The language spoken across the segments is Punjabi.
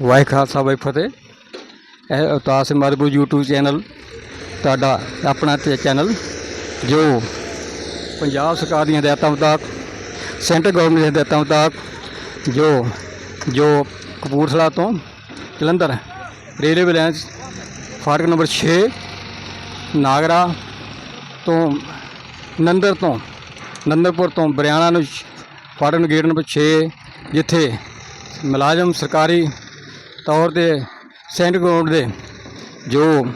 ਵਾਹਿ ਖਾਲਸਾ, ਵਾਹਿ ਫਤਿਹ। ਇਹ ਅਵਤਾਰ ਸਿੰਘ ਮਾਧੋਪੁਰ YouTube ਚੈਨਲ, ਤੁਹਾਡਾ ਆਪਣਾ ਤੇ ਚੈਨਲ, ਜੋ ਪੰਜਾਬ ਸਰਕਾਰ ਦੀਆਂ ਹਦਾਇਤਾਂ ਮੁਤਾਬਕ, ਸੈਂਟਰ ਗਵਰਨਮੈਂਟ ਦੀਆਂ ਹਦਾਇਤਾਂ ਮੁਤਾਬਕ, ਜੋ ਜੋ ਕਪੂਰਥਲਾ ਤੋਂ ਜਲੰਧਰ ਰੇਲਵੇ ਲਾਈਨ ਫਾਟਕ ਨੰਬਰ 6 ਨਾਗਰਾ ਤੋਂ ਨੰਦਰ ਤੋਂ, ਨੰਦਰਪੁਰ ਤੋਂ ਬਰਿਆਣਾ ਨੂੰ ਫਾਟਕ ਗੇਟ ਨੰਬਰ 6 ਜਿੱਥੇ ਮੁਲਾਜ਼ਮ ਸਰਕਾਰੀ ਤੌਰ ਤੇ ਸੈਂਟ ਗਰਾਊਂਡ ਦੇ ਜੋ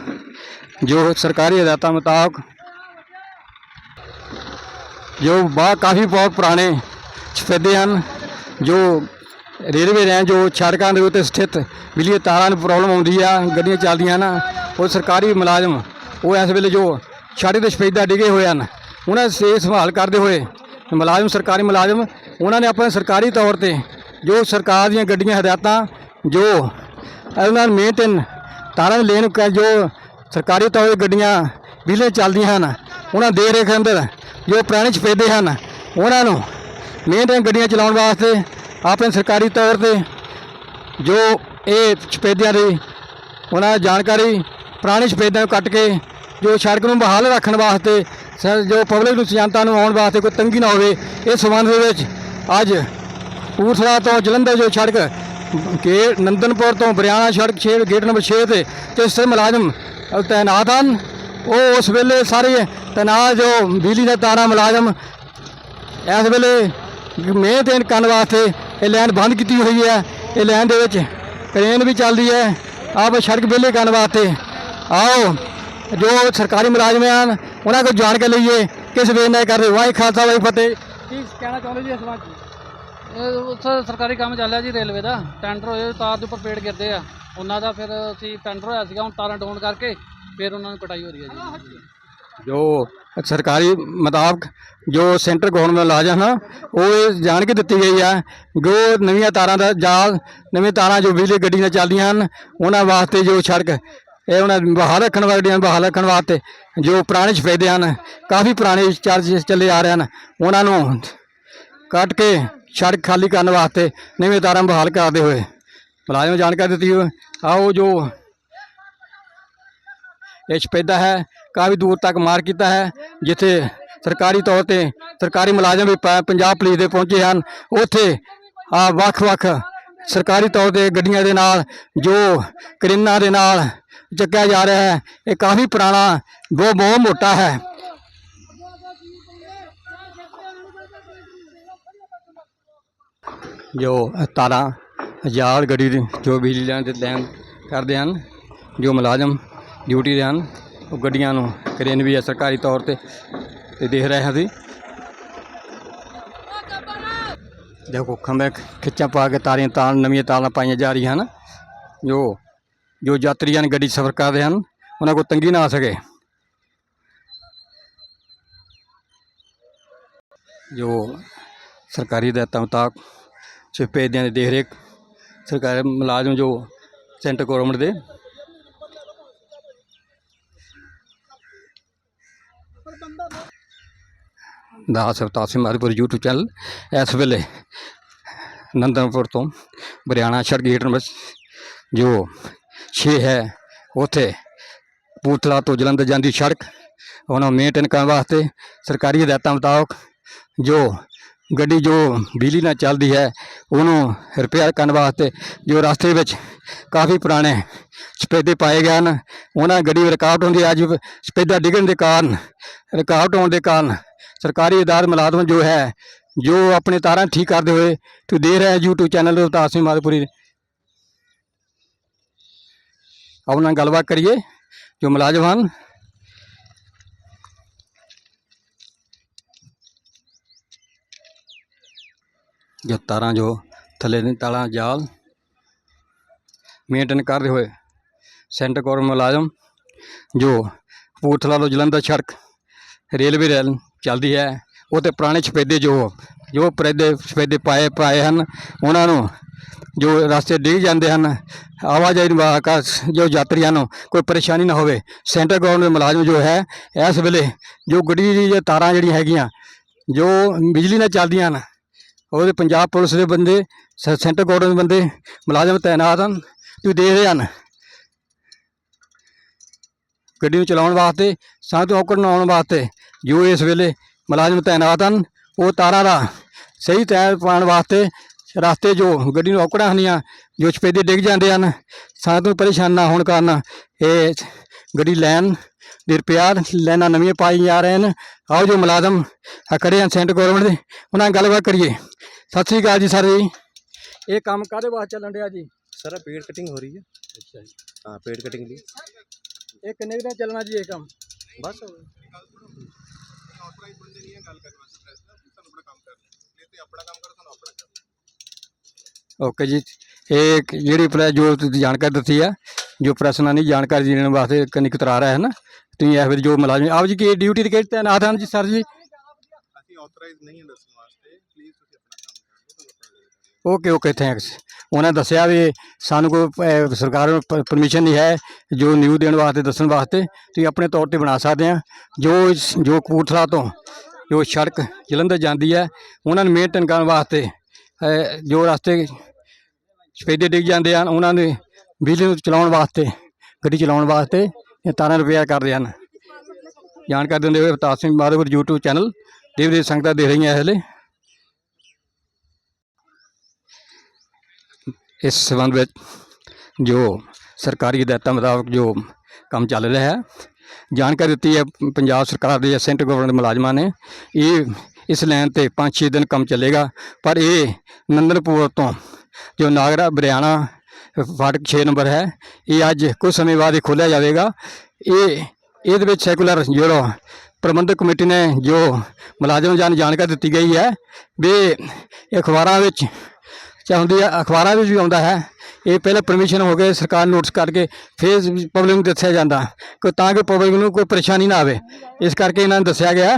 ਜੋ ਸਰਕਾਰੀ ਹਦਾਇਤਾਂ ਮੁਤਾਬਕ ਜੋ ਬਾ ਕਾਫੀ ਬਹੁਤ ਪੁਰਾਣੇ ਸਫੈਦੇ ਹਨ, ਜੋ ਰੇਲਵੇ ਲਾਈਨ ਜੋ ਸੜਕਾਂ ਦੇ ਉੱਤੇ ਸਥਿਤ ਬਿਜਲੀ ਤਾਰਾਂ ਨੂੰ ਪ੍ਰੋਬਲਮ ਆਉਂਦੀ ਆ, ਗੱਡੀਆਂ ਚੱਲਦੀਆਂ ਨਾ, ਉਹ ਸਰਕਾਰੀ ਮੁਲਾਜ਼ਮ, ਉਹ ਇਸ ਵੇਲੇ ਜੋ ਸੜਕ ਦੇ ਸਫੈਦਾ ਡਿੱਗੇ ਹੋਏ ਹਨ, ਉਹਨਾਂ ਸੇ ਸੰਭਾਲ ਕਰਦੇ ਹੋਏ ਮੁਲਾਜ਼ਮ, ਸਰਕਾਰੀ ਮੁਲਾਜ਼ਮ, ਉਹਨਾਂ ਨੇ ਆਪਣੇ ਸਰਕਾਰੀ ਤੌਰ ਤੇ ਜੋ ਸਰਕਾਰ ਦੀਆਂ ਗੱਡੀਆਂ ਹਦਾਇਤਾਂ, ਜੋ ਉਹਨਾਂ ਨੂੰ ਮੇਨਟੇਨ ਤਾਰਾਂ ਦੀ ਲੈਣ ਕ- ਜੋ ਸਰਕਾਰੀ ਤੌਰ ਤੇ ਗੱਡੀਆਂ ਬਿਜਲੀ ਚੱਲਦੀਆਂ ਹਨ, ਉਹਨਾਂ ਦੇ ਰੇਖ ਅੰਦਰ, ਜੋ ਪੁਰਾਣੇ ਸਫੈਦੇ ਹਨ, ਉਹਨਾਂ ਨੂੰ ਮਿਹਨਤ ਗੱਡੀਆਂ ਚਲਾਉਣ ਵਾਸਤੇ ਆਪਣੇ ਸਰਕਾਰੀ ਤੌਰ ਤੇ ਜੋ ਇਹ ਸਫੈਦਿਆਂ ਦੀ ਉਹਨਾਂ ਜਾਣਕਾਰੀ ਪੁਰਾਣੇ ਸਫੈਦਿਆਂ ਨੂੰ ਕੱਟ ਕੇ ਜੋ ਸੜਕ ਨੂੰ ਬਹਾਲ ਰੱਖਣ ਵਾਸਤੇ ਸ- ਜੋ ਪਬਲਿਕ ਨੂੰ ਜਨਤਾ ਨੂੰ ਆਉਣ ਵਾਸਤੇ ਕੋਈ ਤੰਗੀ ਨਾ ਹੋਵੇ, ਇਸ ਸੰਬੰਧ ਦੇ ਵਿੱਚ ਅੱਜ ਕਪੂਰਥਲਾ ਤੋਂ ਜਲੰਧਰ ਜੋ ਸੜਕ ਕੇ ਨੰਦਨਪੁਰ ਤੋਂ ਬਰਿਆਣਾ ਸੜਕ 6 ਗੇਟ ਨੰਬਰ 6 ਤੇ ਤੇ ਸੇ ਮੁਲਾਜ਼ਮ ਅ, ਤੈਨਾਤ ਹਨ। ਉਹ ਉਸ ਵੇਲੇ ਸਾਰੇ ਤੈਨਾਤ ਜੋ ਬਿਜਲੀ ਦਾ ਤਾਰਾਂ ਮੁਲਾਜ਼ਮ ਇਸ ਵੇਲੇ ਮੇਨਟੇਨ ਕਰਨ ਵਾਸਤੇ ਇਹ ਲਾਈਨ ਬੰਦ ਕੀਤੀ ਹੋਈ ਹੈ। ਇਹ ਲਾਈਨ ਦੇ ਵਿੱਚ ਟ੍ਰੇਨ ਵੀ ਚੱਲਦੀ ਹੈ। ਆਪ ਸੜਕ ਵਿਹਲੇ ਕਰਨ ਵਾਸਤੇ ਆਓ। ਜੋ ਸਰਕਾਰੀ ਮੁਲਾਜ਼ਮ ਹਨ ਉਹਨਾਂ ਕੋਲ ਜਾਣ ਕੇ ਲਈਏ। ਕਿਸ ਵੇਲੇ ਨਾਲ ਕਰਦੇ ਵਾਹਿ ਖਾਲਸਾ ਵਾਹਿ ਫਤਿਹ। ਕੀ ਕਹਿਣਾ ਚਾਹੁੰਦੇ ਜੀ ਇਸ ਵਾਰ ਉੱਥੇ ਸਰਕਾਰੀ ਕੰਮ ਚੱਲਿਆ ਜੀ ਰੇਲਵੇ ਦਾ। ਟੈਂਡਰ ਹੋਏ, ਤਾਰ ਦੇ ਉੱਪਰ ਪੇੜ ਗਿਰਦੇ ਆ। ਉਹਨਾਂ ਦਾ ਫਿਰ ਅਸੀਂ ਟੈਂਡਰ ਹੋਇਆ ਸੀਗਾ, ਹੁਣ ਤਾਰਾਂ ਡਾਊਨ ਕਰਕੇ ਫਿਰ ਉਹਨਾਂ ਨੂੰ ਕਟਾਈ ਹੋ ਰਹੀ ਹੈ ਜੀ। ਜੋ ਸਰਕਾਰੀ ਮੁਤਾਬਕ ਜੋ ਸੈਂਟਰ ਗਵਰਨਮੈਂਟ ਮੁਲਾਜ਼ਮ ਹਨ ਉਹ ਜਾਣ ਕੇ ਦਿੱਤੀ ਗਈ ਹੈ ਜੋ ਨਵੀਆਂ ਤਾਰਾਂ ਦਾ ਜਾਲ ਨਵੀਆਂ ਤਾਰਾਂ ਜੋ ਬਿਜਲੀ ਗੱਡੀ ਨਾਲ ਚੱਲਦੀਆਂ ਹਨ, ਉਹਨਾਂ ਵਾਸਤੇ ਜੋ ਸੜਕ, ਇਹ ਉਹਨਾਂ ਬਹਾਲ ਰੱਖਣ ਵਾਲੀਆਂ ਬਹਾਲ ਰੱਖਣ ਵਾਸਤੇ ਜੋ ਪੁਰਾਣੇ ਸਫੈਦੇ ਹਨ, ਕਾਫੀ ਪੁਰਾਣੇ ਚਾਰਜ ਚੱਲੇ ਆ ਰਹੇ ਹਨ, ਉਹਨਾਂ ਨੂੰ ਕੱਟ ਕੇ ਸੜਕ ਖਾਲੀ ਕਰਨ ਵਾਸਤੇ ਨਵੇਂ ਤਾਰਾਂ ਬਹਾਲ ਕਰਦੇ ਹੋਏ। ਮੁਲਾਜ਼ਮ ਜਾਣਕਾਰੀ ਦਿੱਤੀ ਹੋਈ, ਆਓ ਜੋ ਇਹ ਸਪੈਦਾ ਹੈ, ਕਾਫੀ ਦੂਰ ਤੱਕ ਮਾਰ ਕੀਤਾ ਹੈ, ਜਿੱਥੇ ਸਰਕਾਰੀ ਤੌਰ ਤੇ ਸਰਕਾਰੀ ਮੁਲਾਜ਼ਮ ਵੀ ਪ- ਪੰਜਾਬ ਪੁਲਿਸ ਦੇ ਪਹੁੰਚੇ ਹਨ। ਉੱਥੇ ਆ ਵੱਖ-ਵੱਖ ਸਰਕਾਰੀ ਤੌਰ ਤੇ ਗੱਡੀਆਂ ਦੇ ਨਾਲ, ਜੋ ਕਰੀਨਾ ਦੇ ਨਾਲ ਚੱਕਿਆ ਜਾ ਰਿਹਾ ਹੈ। ਇਹ ਕਾਫੀ ਪੁਰਾਣਾ ਬਹੁਤ ਬਹੁਤ ਮੋਟਾ ਹੈ। ਜੋ ਤਾਰਾਂ ਹਜ਼ਾਰ ਗੱਡੀ ਦੀ, ਜੋ ਬਿਜਲੀ ਲੈਣ ਦੇ ਲੈਣ ਕਰਦੇ ਹਨ, ਜੋ ਮੁਲਾਜ਼ਮ ਡਿਊਟੀ ਦੇ ਹਨ, ਉਹ ਗੱਡੀਆਂ ਨੂੰ ਕਰੇਨ ਵੀ ਹੈ ਸਰਕਾਰੀ ਤੌਰ ਤੇ ਤੇ ਦੇਖ ਰਹੇ ਹਾਂ ਅਸੀਂ। ਦੇਖੋ, ਖੰਭੇ ਖਿੱਚਾਂ ਪਾ ਕੇ ਤਾਰੀਆਂ ਤਾਰ ਨਵੀਆਂ ਤਾਰਾਂ ਪਾਈਆਂ ਜਾ ਰਹੀਆਂ ਹਨ। ਜੋ ਜੋ ਯਾਤਰੀਆਂ ਨੇ ਗੱਡੀ ਸਫ਼ਰ ਕਰਦੇ ਹਨ, ਉਹਨਾਂ ਕੋਲ ਤੰਗੀ ਨਾ ਆ ਸਕੇ। ਜੋ ਸਰਕਾਰੀ ਹਦਾਇਤਾਂ ਮੁਤਾਬਕ ਸਫੈਦਿਆਂ ਦੀ ਦੇਖ ਰੇਖ ਸਰਕਾਰੀ ਮੁਲਾਜ਼ਮ ਜੋ ਸੈਂਟਰ ਗਵਰਨਮੈਂਟ ਦੇ। ਦਾ ਅਵਤਾਰ ਸਿੰਘ ਮਾਧੋਪੁਰ YouTube ਚੈਨਲ ਇਸ ਵੇਲੇ ਨੰਦਨਪੁਰ ਤੋਂ ਬਰਿਆਣਾ ਸੜਕ ਗੇਟ ਨੰਬਰ ਜੋ 6 ਹੈ, ਉੱਥੇ ਪੂਤਲਾ ਤੋਂ ਜਲੰਧਰ ਜਾਂਦੀ ਸੜਕ। ਉਹਨਾਂ ਮੇਨਟੇਨ ਕਰਨ ਵਾਸਤੇ ਸਰਕਾਰੀ ਹਦਾਇਤਾਂ ਮੁਤਾਬਕ ਜੋ ਗੱਡੀ ਜੋ ਬਿਜਲੀ ਨਾਲ ਚੱਲਦੀ ਹੈ, ਉਹਨੂੰ ਰਿਪੇਅਰ ਕਰਨ ਵਾਸਤੇ ਜੋ ਰਸਤੇ ਵਿੱਚ ਕਾਫੀ ਪੁਰਾਣੇ ਸਪੇਦੇ ਪਾਏ ਗਏ ਹਨ, ਉਹਨਾਂ ਗੱਡੀ ਵਿੱਚ ਰੁਕਾਵਟ ਹੁੰਦੀ ਹੈ। ਅੱਜ ਸਪੇਦਾ ਡਿੱਗਣ ਦੇ ਕਾਰਨ, ਰੁਕਾਵਟ ਹੋਣ ਦੇ ਕਾਰਨ ਸਰਕਾਰੀ ਅਦਾਰ ਮੁਲਾਜ਼ਮ ਜੋ ਹੈ, ਜੋ ਆਪਣੇ ਤਾਰਾਂ ਠੀਕ ਕਰਦੇ ਹੋਏ ਤੁਸੀਂ ਦੇਖ ਰਹੇ ਹੋ YouTube ਚੈਨਲ ਦੇ ਸਿੰਘ ਮਾਧੋਪੁਰੀ। ਆਓ ਨਾਲ ਗੱਲਬਾਤ ਕਰੀਏ, ਜੋ ਮੁਲਾਜ਼ਮ ਹਨ ਜੋ ਤਾਰਾਂ ਜੋ ਥੱਲੇ ਦੀ ਤਾਰਾਂ ਜਾਲ ਮੇਨਟੇਨ ਕਰਦੇ ਹੋਏ। ਸੈਂਟਰ ਗੌਰਮੈਂਟ ਮੁਲਾਜ਼ਮ, ਜੋ ਕਪੂਰਥਲਾ ਤੋਂ ਜਲੰਧਰ ਸੜਕ ਰੇਲਵੇ ਰੈਲ ਚੱਲਦੀ ਹੈ ਉਹ ਤੇ ਪੁਰਾਣੇ ਸਫੈਦੇ ਜੋ ਜੋ ਪਰਦੇ ਸਫੈਦੇ ਪਾਏ ਪਾਏ ਹਨ, ਉਹਨਾਂ ਨੂੰ ਜੋ ਰਸਤੇ ਡਿੱਗ ਜਾਂਦੇ ਹਨ, ਆਵਾਜਾਈ ਨੂੰ ਵਾਹਕਾਂ ਜੋ ਯਾਤਰੀਆਂ ਨੂੰ ਕੋਈ ਪਰੇਸ਼ਾਨੀ ਨਾ ਹੋਵੇ। ਸੈਂਟਰ ਗਵਰਨਮੈਂਟ ਮੁਲਾਜ਼ਮ ਜੋ ਹੈ, ਇਸ ਵੇਲੇ ਜੋ ਗੱਡੀ ਦੀ ਜੋ ਤਾਰਾਂ ਜਿਹੜੀਆਂ ਹੈਗੀਆਂ, ਜੋ ਬਿਜਲੀ ਨਾਲ ਚੱਲਦੀਆਂ ਹਨ ਉਹਦੇ ਪੰਜਾਬ ਪੁਲਿਸ ਦੇ ਬੰਦੇ, ਸ- ਸੈਂਟਰ ਗਵਰਨਮੈਂਟ ਦੇ ਬੰਦੇ, ਮੁਲਾਜ਼ਮ ਤਾਇਨਾਤ ਹਨ, ਤੁਸੀਂ ਦੇਖ ਰਹੇ ਹਨ। ਗੱਡੀ ਨੂੰ ਚਲਾਉਣ ਵਾਸਤੇ ਸਾਹ ਤੋਂ ਔਕੜ ਨੂੰ ਆਉਣ ਵਾਸਤੇ, ਜੋ ਇਸ ਵੇਲੇ ਮੁਲਾਜ਼ਮ ਤਾਇਨਾਤ ਹਨ, ਉਹ ਤਾਰਾਂ ਦਾ ਸਹੀ ਤੈਅ ਪਾਉਣ ਵਾਸਤੇ ਰਸਤੇ ਜੋ ਗੱਡੀ ਨੂੰ ਔਕੜਾਂ ਹੁੰਦੀਆਂ, ਜੋ ਚਪੇਦੇ ਡਿੱਗ ਜਾਂਦੇ ਹਨ ਸਾਹ ਤੋਂ ਪਰੇਸ਼ਾਨ ਨਾ ਹੋਣ ਕਾਰਨ ਇਹ ਗੱਡੀ ਲੈਣ ਦੀ ਰਿਪੇਅਰ ਲਾਈਨਾਂ ਨਵੀਆਂ ਪਾਈ ਜਾ ਰਹੇ ਹਨ। ਆਓ ਜੋ ਮੁਲਾਜ਼ਮ ਆ ਖੜੇ ਹਨ ਸੈਂਟਰ ਗਵਰਨਮੈਂਟ ਦੇ, ਉਹਨਾਂ ਨਾਲ ਗੱਲਬਾਤ ਕਰੀਏ। ਸਤਿ ਸ੍ਰੀ ਅਕਾਲ ਜੀ ਸਾਰੇ। ਜੀ ਇਹ ਕੰਮ ਕਾਦੇ ਵਾਸਤੇ ਚੱਲਣ ਡਿਆ ਜੀ? ਸਰ ਪੇੜ ਕਟਿੰਗ ਹੋ ਰਹੀ ਹੈ। ਅੱਛਾ ਜੀ। ਹਾਂ ਪੇੜ ਕਟਿੰਗ ਲਈ। ਇਹ ਕਿੰਨੇ ਦਿਨ ਚੱਲਣਾ ਜੀ ਇਹ ਕੰਮ? ਬਸ ਹੋ ਗਿਆ। ਆਊਟਰਾਈਟ ਜੀ। ਇਹ ਜਿਹੜੀ ਪ੍ਰੈਸ ਜੋ ਜਾਣਕਾਰੀ ਦਿੱਤੀ ਆ ਜੋ ਪ੍ਰੈਸ ਨਾਲ ਨਹੀਂ ਜਾਣਕਾਰੀ ਦੇਣ ਵਾਸਤੇ ਕਨਿਕ ਤਰਾ ਰਿਹਾ ਹੈ ਨਾ? ਤੁਸੀਂ ਇਹ ਫਿਰ ਜੋ ਮੁਲਾਜ਼ਮ ਆਪ ਜੀ ਕੀ ਡਿਊਟੀ ਤੇ ਕਿਹੜੇ ਤੈਨਾਤ ਹਨ ਜੀ ਸਰ ਜੀ। ਅਸੀਂ ਆਥੋਰਾਈਜ਼ ਨਹੀਂ ਦੱਸਣਾ ਓਕੇ ਓਕੇ ਥੈਂਕਸ ਉਹਨਾਂ ਦੱਸਿਆ ਵੀ ਸਾਨੂੰ ਕੋਈ ਸਰਕਾਰ ਨੂੰ ਪਰਮਿਸ਼ਨ ਨਹੀਂ ਹੈ ਜੋ ਨਿਊ ਦੇਣ ਵਾਸਤੇ, ਦੱਸਣ ਵਾਸਤੇ, ਤੁਸੀਂ ਆਪਣੇ ਤੌਰ ਤੇ ਬਣਾ ਸਕਦੇ ਆ। ਜੋ ਜੋ ਕਪੂਰਥਲਾ ਤੋਂ ਜੋ ਸੜਕ ਜਲੰਧਰ ਜਾਂਦੀ ਹੈ, ਉਹਨਾਂ ਨੂੰ ਮੇਨਟੇਨ ਕਰਨ ਵਾਸਤੇ ਜੋ ਰਸਤੇ ਸਪੇਡੇ ਡਿੱਗ ਜਾਂਦੇ ਹਨ, ਉਹਨਾਂ ਦੇ ਬਿਜਲੀ ਨੂੰ ਚਲਾਉਣ ਵਾਸਤੇ, ਗੱਡੀ ਚਲਾਉਣ ਵਾਸਤੇ ਇਹ ਤਾਰਾਂ ਰਿਪੇਅਰ ਕਰਦੇ ਹਨ। ਜਾਣਕਾਰੀ ਦਿੰਦੇ ਹੋਏ ਅਵਤਾਰ ਸਿੰਘ ਮਾਧੋਪੁਰ YouTube ਚੈਨਲ ਦੇਵ ਦੇ ਸੰਗਤਾਂ ਦੇ ਰਹੀਆਂ ਹਲੇ ਇਸ ਸੰਬੰਧ ਵਿੱਚ ਜੋ ਸਰਕਾਰੀ ਹਦਾਇਤਾਂ ਮੁਤਾਬਕ ਜੋ ਕੰਮ ਚੱਲ ਰਿਹਾ ਹੈ, ਜਾਣਕਾਰੀ ਦਿੱਤੀ ਹੈ ਪੰਜਾਬ ਸਰਕਾਰ ਦੇ ਸੈਂਟਰ ਗਵਰਨਮੈਂਟ ਮੁਲਾਜ਼ਮਾਂ ਨੇ। ਇਹ ਇਸ ਲਾਈਨ ਤੇ 5-6 ਦਿਨ ਕੰਮ ਚੱਲੇਗਾ, ਪਰ ਇਹ ਨੰਦਨਪੁਰ ਤੋਂ ਜੋ ਨਾਗਰਾ, ਬਰਿਆਣਾ ਫਾਟਕ 6 ਨੰਬਰ ਹੈ, ਇਹ ਅੱਜ ਕੁਝ ਸਮੇਂ ਬਾਅਦ ਹੀ ਖੋਲ੍ਹਿਆ ਜਾਵੇਗਾ। ਇਹ, ਇਹਦੇ ਵਿੱਚ ਸੈਕੂਲਰ ਜਿਹੜਾ ਪ੍ਰਬੰਧਕ ਕਮੇਟੀ ਨੇ ਜੋ ਮੁਲਾਜ਼ਮ ਜਾਨ ਜਾਣਕਾਰੀ ਦਿੱਤੀ ਗਈ ਹੈ, ਵੀ ਅਖਬਾਰਾਂ ਵਿੱਚ ਚਾਹੁੰਦੀ ਹੈ ਅਖਬਾਰਾਂ ਵਿੱਚ ਵੀ ਆਉਂਦਾ ਹੈ। ਇਹ ਪਹਿਲਾਂ ਪਰਮਿਸ਼ਨ ਹੋ ਕੇ ਸਰਕਾਰ ਨੋਟਿਸ ਕਰਕੇ ਫਿਰ ਪਬਲਿਕ ਨੂੰ ਦੱਸਿਆ ਜਾਂਦਾ। ਕਿ ਤਾਂ ਕਿ ਪਬਲਿਕ ਨੂੰ ਕੋਈ ਪਰੇਸ਼ਾਨੀ ਨਾ ਆਵੇ। ਇਸ ਕਰਕੇ ਇਹਨਾਂ ਨੂੰ ਦੱਸਿਆ ਗਿਆ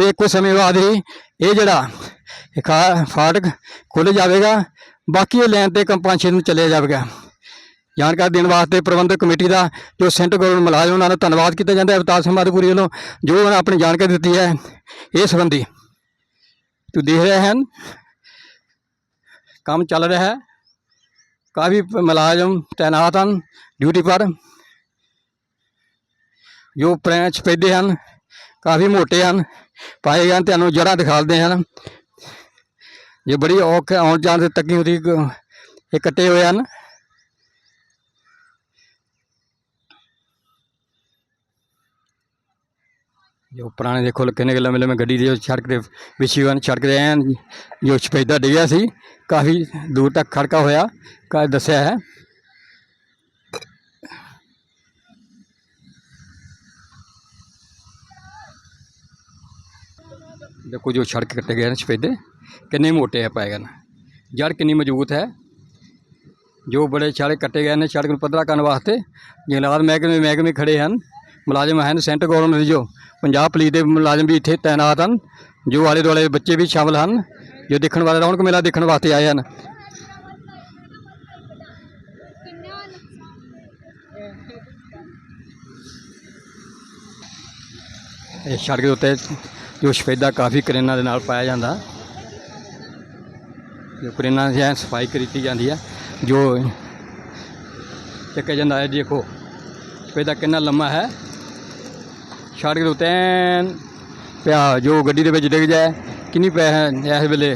ਵੀ ਕੁਝ ਸਮੇਂ ਬਾਅਦ ਹੀ ਇਹ ਜਿਹੜਾ ਇਹ ਖਾ- ਫਾਟਕ ਖੁੱਲ੍ਹ ਜਾਵੇਗਾ, ਬਾਕੀ ਇਹ ਲੈਣ ਤੇ ਕੰਪਨਸ਼ੇਸ਼ਨ ਨੂੰ ਚੱਲਿਆ ਜਾਵੇਗਾ। ਜਾਣਕਾਰੀ ਦੇਣ ਵਾਸਤੇ ਪ੍ਰਬੰਧਕ ਕਮੇਟੀ ਦਾ, ਜੋ ਸੈਂਟਰ ਗਵਰਨਮੈਂਟ ਮੁਲਾਜ਼ਮ, ਉਹਨਾਂ ਦਾ ਧੰਨਵਾਦ ਕੀਤਾ ਜਾਂਦਾ। ਹੈ ਅਵਤਾਰ ਸਿੰਘ ਮਾਧੋਪੁਰੀ ਵੱਲੋਂ ਜੋ ਉਹਨਾਂ ਆਪਣੀ ਜਾਣਕਾਰੀ ਦਿੱਤੀ ਹੈ, ਇਸ ਸੰਬੰਧੀ ਤੁਸੀਂ ਦੇਖ ਰਹੇ ਹਨ। ਕੰਮ ਚੱਲ ਰਿਹਾ ਹੈ। ਕਾਫੀ ਪ- ਮੁਲਾਜ਼ਮ ਤੈਨਾਤ ਹਨ, ਡਿਊਟੀ ਪਰ। ਜੋ ਪ੍ਰੈਂਚ ਪੈਦੇ ਹਨ, ਕਾਫੀ ਮੋਟੇ ਹਨ। ਪਾਏ ਗਏ ਹਨ ਤੁਹਾਨੂੰ ਜੜ੍ਹਾਂ ਦਿਖਾਲਦੇ ਹਨ। ਜੇ ਬੜੀ ਔਖ ਆਉਣ ਜਾਣ 'ਤੇ ਤੱਕੀ ਉਹਦੀ ਇਹ ਕੱਟੇ ਹੋਏ ਹਨ। ਜੋ ਪੁਰਾਣੇ ਦੇਖੋ ਕਿੰਨੇ ਕਿਲੋਮੀਟਰ ਲੰਮੇ ਗੱਡੀ ਦੇ ਸੜਕ ਦੇ ਵਿਛੀ ਹਨ ਸੜਕ ਦੇ ਐਨ ਜੋ ਸਪੈਦਾ ਡਿੱਗਿਆ ਸੀ ਕਾਫੀ ਦੂਰ ਤੱਕ ਖੜਕਾ ਹੋਇਆ ਕਾ ਦੱਸਿਆ ਹੈ ਦੇਖੋ ਜੋ ਸੜਕ ਕੱਟੇ ਗਏ ਨੇ ਸਪੈਦੇ ਕਿੰਨੇ ਮੋਟੇ ਆ ਪਾਏਗਾ ਨਾ ਜੜ ਕਿੰਨੀ ਮਜ਼ਬੂਤ ਹੈ ਜੋ ਬੜੇ ਸੜਕ ਕੱਟੇ ਗਏ ਨੇ ਸੜਕ ਨੂੰ ਪੱਧਰਾ ਕਰਨ ਵਾਸਤੇ ਜੰਗਲਾਤ ਮਹਿਕਮੇ ਮਹਿਕਮੇ ਖੜੇ ਹਨ ਮੁਲਾਜ਼ਮ ਹਨ ਸੈਂਟਰ ਗਵਰਨਮੈਂਟ ਦੇ ਜੋ ਪੰਜਾਬ ਪੁਲਿਸ ਦੇ ਮੁਲਾਜ਼ਮ ਵੀ ਇੱਥੇ ਤਾਇਨਾਤ ਹਨ, ਜੋ ਆਲੇ ਦੁਆਲੇ ਬੱਚੇ ਵੀ ਸ਼ਾਮਲ ਹਨ, ਜੋ ਦੇਖਣ ਵਾਲੇ, ਰੌਣਕ ਮੇਲਾ ਦੇਖਣ ਵਾਸਤੇ ਆਏ ਹਨ। ਇਹ ਸੜਕ ਦੇ ਉੱਤੇ ਜੋ ਸਫੇਦਾ ਕਾਫੀ ਕਰੇਨਾਂ ਦੇ ਨਾਲ ਪਾਇਆ ਜਾਂਦਾ। ਜੋ ਕਰੇਨਾਂ ਦੀ ਐਨ ਸਫ਼ਾਈ ਕੀਤੀ ਜਾਂਦੀ ਹੈ, ਜੋ ਚੱਕਿਆ ਜਾਂਦਾ ਹੈ, ਦੇਖੋ। ਸਫੇਦਾ ਕਿੰਨਾ ਲੰਮਾ ਹੈ। ਸੜਕ ਦੇ ਤੈਨ ਪਿਆ, ਜੋ ਗੱਡੀ ਦੇ ਵਿੱਚ ਡਿੱਗ ਜਾਏ। ਕਿੰਨੀ ਪੈ ਹੈ ਇਸ ਵੇਲੇ?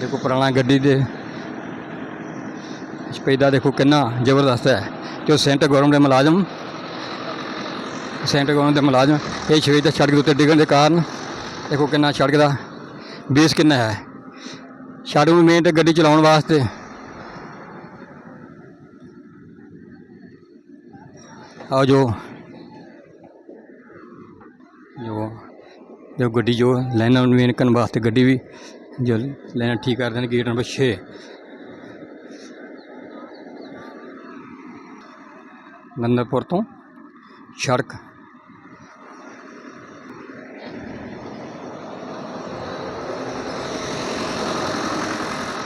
ਦੇਖੋ ਪੁਰਾਣਾ ਗੱਡੀ ਦੇ ਸਪੇਦਾ ਦੇਖੋ ਕਿੰਨਾ ਜ਼ਬਰਦਸਤ ਹੈ। ਜੋ ਸੈਂਟਰ ਗਵਰਨਮੈਂਟ ਦੇ ਮੁਲਾਜ਼ਮ, ਸੈਂਟਰ ਗਵਰਨਮੈਂਟ ਦੇ ਮੁਲਾਜ਼ਮ, ਇਹ ਸ਼ਹੀਦ ਦਾ ਸੜਕ ਦੇ ਉੱਤੇ ਡਿੱਗਣ ਦੇ ਕਾਰਨ ਦੇਖੋ ਕਿੰਨਾ ਸੜਕ ਦਾ ਬੇਸ ਕਿੰਨਾ ਹੈ। ਸੜਕ ਨੂੰ ਮੇਨ ਤੇ ਗੱਡੀ ਚਲਾਉਣ ਵਾਸਤੇ ਆ ਜੋ ਜੋ ਜੋ ਗੱਡੀ ਜੋ ਲਾਈਨਾਂ ਨੂੰ ਮੇਨ ਕਰਨ ਵਾਸਤੇ ਗੱਡੀ ਵੀ ਜੋ ਲਾਈਨਾਂ ਠੀਕ ਕਰਦੇ ਨੇ ਗੇਟ ਨੰਬਰ 6 ਨੰਦਪੁਰ ਤੋਂ ਸੜਕ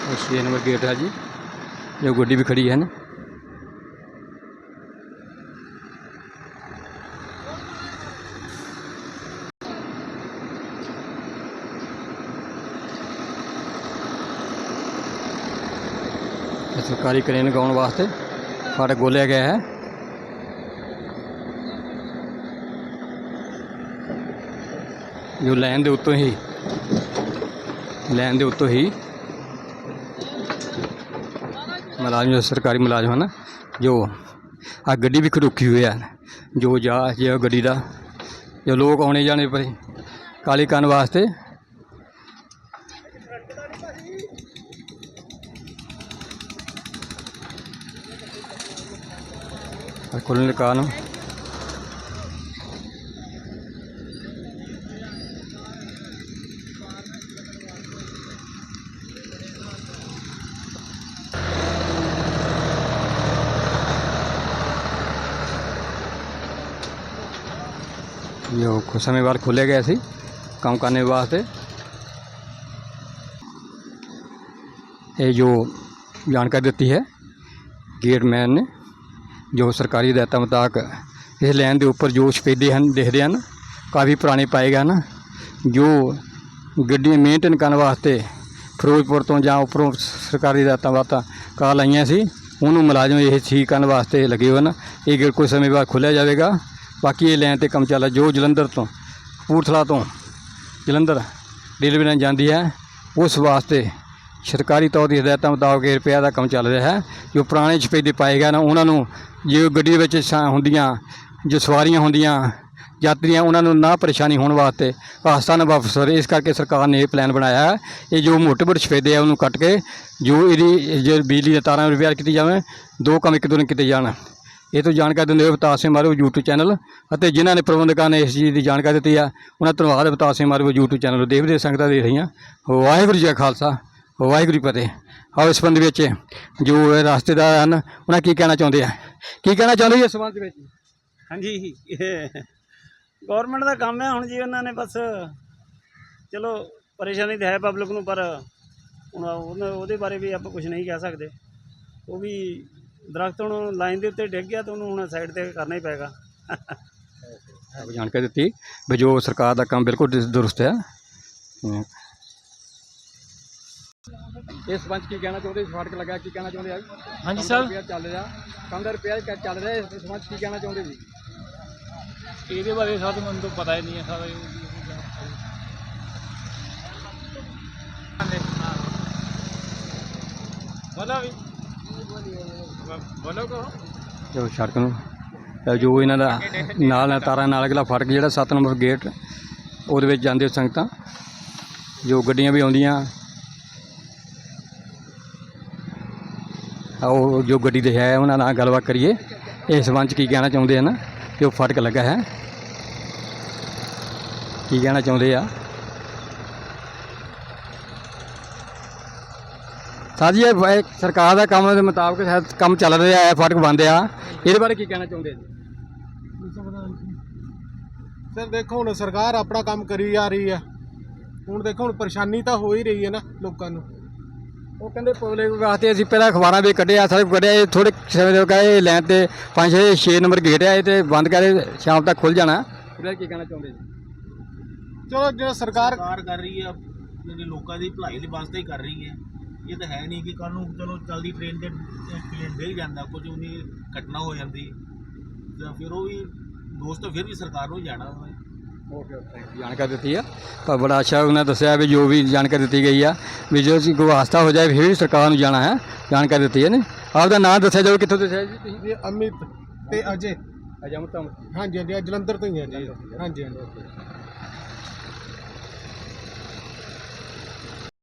ਇਹ ਛੇ ਨੰਬਰ ਗੇਟ ਹੈ ਜੀ ਜੋ ਗੱਡੀ ਵੀ ਖੜੀ ਸਰਕਾਰੀ ਕ੍ਰੇਨ ਗਾਉਣ ਵਾਸਤੇ ਫਾਟਕ ਗੋਲਿਆ ਗਿਆ ਹੈ। ਜੋ ਲਾਈਨ ਦੇ ਉੱਤੋਂ ਹੀ, ਲਾਈਨ ਦੇ ਉੱਤੋਂ ਹੀ ਮੁਲਾਜ਼ਮ ਜੋ ਸਰਕਾਰੀ ਮੁਲਾਜ਼ਮ ਹਨ, ਜੋ ਆ ਗੱਡੀ ਵੀ ਖੜੁਕੀ ਹੋਈ ਹੈ ਜੋ ਜਾ, ਜੇ ਗੱਡੀ ਦਾ, ਜੋ ਲੋਕ ਆਉਣੇ ਜਾਣੇ ਪਏ, ਕਾਲੀ ਕਰਨ ਵਾਸਤੇ ਆ ਖੁੱਲ੍ਹਣ ਦਾ ਕਾਰਨ ਜੋ ਕੁਝ ਸਮੇਂ ਬਾਅਦ ਖੋਲ੍ਹਿਆ ਗਿਆ ਸੀ ਕੰਮ ਕਰਨੇ ਵਾਸਤੇ ਇਹ ਜੋ ਜਾਣਕਾਰੀ ਦਿੱਤੀ ਹੈ ਗੇਟਮੈਨ ਨੇ ਜੋ ਸਰਕਾਰੀ ਹਦਾਇਤਾਂ ਮੁਤਾਬਕ ਇਸ ਲਾਈਨ ਦੇ ਉੱਪਰ ਜੋ ਸਫੇਦੇ ਹਨ, ਦਿਖਦੇ ਹਨ, ਕਾਫੀ ਪੁਰਾਣੇ ਪਾਏ ਗਏ ਹਨ, ਜੋ ਗੱਡੀਆਂ ਮੇਨਟੇਨ ਕਰਨ ਵਾਸਤੇ ਫਿਰੋਜ਼ਪੁਰ ਤੋਂ ਜਾਂ ਉੱਪਰੋਂ ਸਰਕਾਰੀ ਹਦਾਇਤਾਂ ਵਾਤਾਂ ਕਾਲ ਆਈਆਂ ਸੀ, ਉਹਨੂੰ ਮੁਲਾਜ਼ਮ ਇਹ ਠੀਕ ਕਰਨ ਵਾਸਤੇ ਲੱਗੇ ਹੋਏ ਹਨ। ਇਹ ਗੇਟ ਸਮੇਂ ਬਾਅਦ ਖੋਲ੍ਹਿਆ ਜਾਵੇਗਾ, ਬਾਕੀ ਇਹ ਲਾਈਨ ਤੇ ਕੰਮ ਚੱਲਦਾ, ਜੋ ਜਲੰਧਰ ਤੋਂ, ਕਪੂਰਥਲਾ ਤੋਂ ਜਲੰਧਰ ਰੇਲਵੇ ਲਾਈਨ ਜਾਂਦੀ ਹੈ, ਉਸ ਵਾਸਤੇ ਸਰਕਾਰੀ ਤੌਰ ਦੀ ਹਦਾਇਤਾਂ ਮੁਤਾਬਕ ਇਹ ਰਿਪੇਅਰ ਦਾ ਕੰਮ ਚੱਲ ਰਿਹਾ ਹੈ, ਜੋ ਪੁਰਾਣੇ ਛਪੇਦੇ ਪਾਏ ਗਏ ਨੇ ਉਹਨਾਂ ਨੂੰ ਜੇ ਗੱਡੀ ਦੇ ਵਿੱਚ ਛਾਂ ਹੁੰਦੀਆਂ, ਜੋ ਸਵਾਰੀਆਂ ਹੁੰਦੀਆਂ, ਯਾਤਰੀਆਂ, ਉਹਨਾਂ ਨੂੰ ਨਾ ਪਰੇਸ਼ਾਨੀ ਹੋਣ ਵਾਸਤੇ ਆਸਥਾਨ ਵਾਪਸਰ ਇਸ ਕਰਕੇ ਸਰਕਾਰ ਨੇ ਇਹ ਪਲਾਨ ਬਣਾਇਆ ਹੈ ਇਹ ਜੋ ਮੋਟੇ ਮੋਟੇ ਛਪੇਦੇ ਆ, ਉਹਨੂੰ ਕੱਟ ਕੇ ਜੋ ਇਹਦੀ, ਜੋ ਬਿਜਲੀ ਦੀਆਂ ਤਾਰਾਂ ਰਿਪੇਅਰ ਕੀਤੀ ਜਾਵੇ ਦੋ ਕੰਮ ਇੱਕ ਦੋ ਨੇ ਕੀਤੇ ਜਾਣ। ਇਹ ਤੋਂ ਜਾਣਕਾਰੀ ਦਿੰਦੇ ਹੋਏ ਅਵਤਾਰ ਸਿੰਘ ਮਾਰੂ, YouTube ਚੈਨਲ ਅਤੇ ਜਿਨ੍ਹਾਂ ਨੇ ਪ੍ਰਬੰਧਕਾਂ ਨੇ ਇਸ ਚੀਜ਼ ਦੀ ਜਾਣਕਾਰੀ ਦਿੱਤੀ ਆ, ਉਹਨਾਂ ਧੰਨਵਾਦ ਅਵਤਾਰ ਸਿੰਘ ਮਾਰੂ, YouTube ਚੈਨਲ ਨੂੰ ਦੇਖਦੇ ਸੰਗਤਾਂ ਦੇਖ ਰਹੀਆਂ। ਵਾਹਿਗੁਰੂ ਜੀ ਕਾ ਖਾਲਸਾ। ਵਾਹਿਗੁਰੂ ਫਤਿਹ। ਆਓ ਇਸ ਸੰਬੰਧ ਵਿੱਚ ਜੋ ਰਸਤੇਦਾਰ ਹਨ ਉਹਨਾਂ ਕੀ ਕਹਿਣਾ ਚਾਹੁੰਦੇ ਆ? ਕੀ ਕਹਿਣਾ ਚਾਹੁੰਦੇ ਜੀ ਇਸ ਸੰਬੰਧ ਵਿੱਚ? ਹਾਂਜੀ ਗਵਰਨਮੈਂਟ ਦਾ ਕੰਮ ਹੈ ਹੁਣ ਜੀ ਉਹਨਾਂ ਨੇ ਬਸ ਚਲੋ ਪਰੇਸ਼ਾਨੀ ਤਾਂ ਹੈ ਪਬਲਿਕ ਨੂੰ ਪਰ ਹੁਣ ਉਹਦੇ ਬਾਰੇ ਵੀ ਆਪਾਂ ਕੁਝ ਨਹੀਂ ਕਹਿ ਸਕਦੇ। ਉਹ ਵੀ ਦਰਖਤ ਹੁਣ ਲਾਈਨ ਦੇ ਉੱਤੇ ਡਿੱਗ ਗਿਆ ਤਾਂ ਉਹਨੂੰ ਹੁਣ ਸਾਈਡ ਤੇ ਕਰਨਾ ਹੀ ਪਏਗਾ। ਆਪ ਜਾਣਕਾਰੀ ਦਿੱਤੀ ਵੀ ਜੋ ਸਰਕਾਰ ਦਾ ਕੰਮ ਬਿਲਕੁਲ ਦੁਰ- ਦੁਰਸਤ ਹੈ। ਇਸ ਸੰਬੰਧ ਕੀ ਕਹਿਣਾ ਚਾਹੁੰਦੇ? ਫਾਟਕ ਲੱਗਾ ਕੀ ਕਹਿਣਾ ਚਾਹੁੰਦੇ ਆ? ਹਾਂਜੀ ਸਰ। ਰਿਪੇਅਰ ਚੱਲ ਰਿਹਾ। ਕੰਮ ਦਾ ਰਿਪੇਅਰ ਚੱਲ ਰਿਹਾ ਇਸ ਸੰਬੰਧ ਕੀ ਕਹਿਣਾ ਚਾਹੁੰਦੇ ਜੀ? ਇਹਦੇ ਬਾਰੇ ਸਰ ਮੈਨੂੰ ਤਾਂ ਪਤਾ ਹੀ ਨਹੀਂ ਹੈ ਸਰ ਬੋਲਾ ਵੀ। ਬੋਲੋ ਕੋ ਜੋ ਸੜਕ ਨੂੰ ਜੋ ਇਹਨਾਂ ਦਾ ਨਾਲ ਨਾਲ ਤਾਰਾਂ ਨਾਲ ਅਗਲਾ ਫਾਟਕ ਜਿਹੜਾ 7 ਨੰਬਰ ਗੇਟ ਉਹਦੇ ਵਿੱਚ ਜਾਂਦੇ ਸੰਗਤਾਂ। ਜੋ ਗੱਡੀਆਂ ਵੀ ਆਉਂਦੀਆਂ ਉਹ ਜੋ ਗੱਡੀ ਦੇ ਹੈ, ਉਹਨਾਂ ਨਾਲ ਗੱਲਬਾਤ ਕਰੀਏ। ਇਸ ਸੰਬੰਧ ਕੀ ਕਹਿਣਾ ਚਾਹੁੰਦੇ ਹਨ ਕਿ ਉਹ ਫਟਕ ਲੱਗਾ ਹੈ। ਕੀ ਕਹਿਣਾ ਚਾਹੁੰਦੇ ਆ? ਸਾਜੀ ਇਹ ਸਰਕਾਰ ਦਾ ਕੰਮ ਦੇ ਮੁਤਾਬਕ ਸ਼ਾਇਦ ਕੰਮ ਚੱਲ ਰਿਹਾ ਹੈ, ਫਟਕ ਬੰਦ ਆ। ਇਹਦੇ ਬਾਰੇ ਕੀ ਕਹਿਣਾ ਚਾਹੁੰਦੇ ਜੀ? ਸਰ, ਦੇਖੋ ਹੁਣ ਸਰਕਾਰ ਆਪਣਾ ਕੰਮ ਕਰੀ ਜਾ ਰਹੀ ਹੈ। ਹੁਣ ਦੇਖੋ, ਹੁਣ ਪਰੇਸ਼ਾਨੀ ਤਾਂ ਹੋ ਹੀ ਰਹੀ ਹੈ ਨਾ ਲੋਕਾਂ ਨੂੰ। ਉਹ ਕਹਿੰਦੇ ਪਬਲਿਕ ਵਾਸਤੇ ਅਸੀਂ ਪਹਿਲਾਂ ਅਖਬਾਰਾਂ ਵੀ ਕੱਢਿਆ ਸਾਰੇ ਕੱਢਿਆ ਇਹ ਥੋੜੇ ਸਮੇਂ ਦੇ ਕਹੇ ਲਾਈਨ ਤੇ 5 6 6 ਨੰਬਰ ਗੇਟ ਹੈ ਇਹ ਤੇ ਬੰਦ ਕਰੇ ਸ਼ਾਮ ਤੱਕ ਖੁੱਲ ਜਾਣਾ। ਬਾਰੇ ਕੀ ਕਹਿਣਾ ਚਾਹੁੰਦੇ ਜੀ? ਚਲੋ ਜਿਹੜਾ ਸਰਕਾਰ ਸਰਕਾਰ ਕਰ ਰਹੀ ਹੈ ਜਿਹੜੇ ਲੋਕਾਂ ਦੀ ਭਲਾਈ ਲਈ ਵਾਸਤੇ ਹੀ ਕਰ ਰਹੀ ਹੈ। ਇਹ ਤਾਂ ਹੈ ਨਹੀਂ ਕਿ ਕੱਲ ਨੂੰ ਚਲੋ ਚਲਦੀ ਟ੍ਰੇਨ ਤੇ ਪਲੇਨ ਡਿੱਗ ਜਾਂਦਾ ਕੁਝ ਉਹਨੀ ਘਟਨਾ ਹੋ ਜਾਂਦੀ। ਤਾਂ ਫਿਰ ਉਹ ਵੀ ਦੋਸਤ ਫਿਰ ਵੀ ਸਰਕਾਰ ਨੂੰ ਜਾਣਾ ਜਾਣਕਾਰੀ ਦਿੱਤੀ ਆ। ਤਾਂ ਬੜਾ ਅੱਛਾ ਉਹਨਾਂ ਦੱਸਿਆ ਵੀ ਜੋ ਵੀ ਜਾਣਕਾਰੀ ਦਿੱਤੀ ਗਈ ਆ ਵੀ ਜੋ ਹਾਦਸਾ ਹੋ ਜਾਏ ਫਿਰ ਵੀ ਸਰਕਾਰ ਨੂੰ ਜਾਣਾ ਹੈ। ਜਾਣਕਾਰੀ ਦਿੱਤੀ ਹੈ ਨੇ ਆਪਦਾ ਨਾਮ ਦੱਸਿਆ ਜਾਓ ਕਿੱਥੋਂ ਦੱਸਿਆ ਜੀ ਤੁਸੀਂ? ਅਮਿਤ ਤੇ ਅਜੇ। ਅਜਮਤਾ ਹਾਂਜੀ ਹਾਂਜੀ ਜਲੰਧਰ ਤੋਂ ਹੀ ਹੈ ਜੀ। ਹਾਂਜੀ ਹਾਂਜੀ।